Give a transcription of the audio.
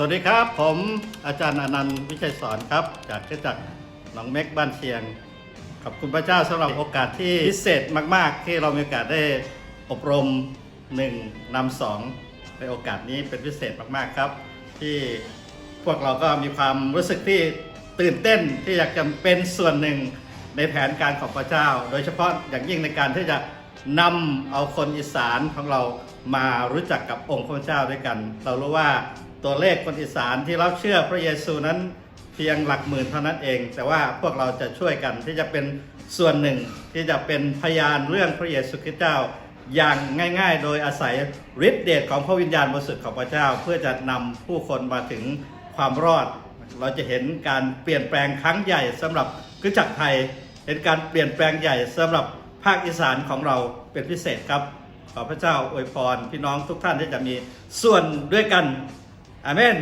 สวัสดีครับ ผมอาจารย์อนันต์วิชัยสอนครับ จากเทศจักรหนองเม็กบ้านเชียง ขอบคุณพระเจ้าสำหรับโอกาสที่พิเศษมาก ๆ ที่เรามีโอกาสได้อบรมหนึ่งนำสองในโอกาสนี้เป็นพิเศษมากๆครับ ที่พวกเราก็มีความรู้สึกที่ตื่นเต้นที่อยากจะเป็นส่วนหนึ่งในแผนการของพระเจ้า โดยเฉพาะอย่างยิ่งในการที่จะนำเอาคนอีสานของเรามารู้จักกับองค์พระเจ้าด้วยกัน เรารู้ว่า ตัวเลขคนอีสานที่รับเชื่อพระเยซูนั้นเพียงหลักหมื่นเท่านั้นเอง แต่ว่าพวกเราจะช่วยกันที่จะเป็นส่วนหนึ่งที่จะเป็นพยานเรื่องพระเยซูคริสต์เจ้าอย่างง่าย ๆ โดยอาศัยฤทธิเดชของพระวิญญาณบริสุทธิ์ของพระเจ้า เพื่อจะนำผู้คนมาถึงความรอด เราจะเห็นการเปลี่ยนแปลงครั้งใหญ่สำหรับคริสตจักรไทยเห็นการเปลี่ยนแปลงใหญ่สำหรับภาคอีสานของเราเป็นพิเศษครับ ขอพระเจ้าอวยพรพี่น้องทุกท่านที่จะมีส่วนด้วยกัน อาเมน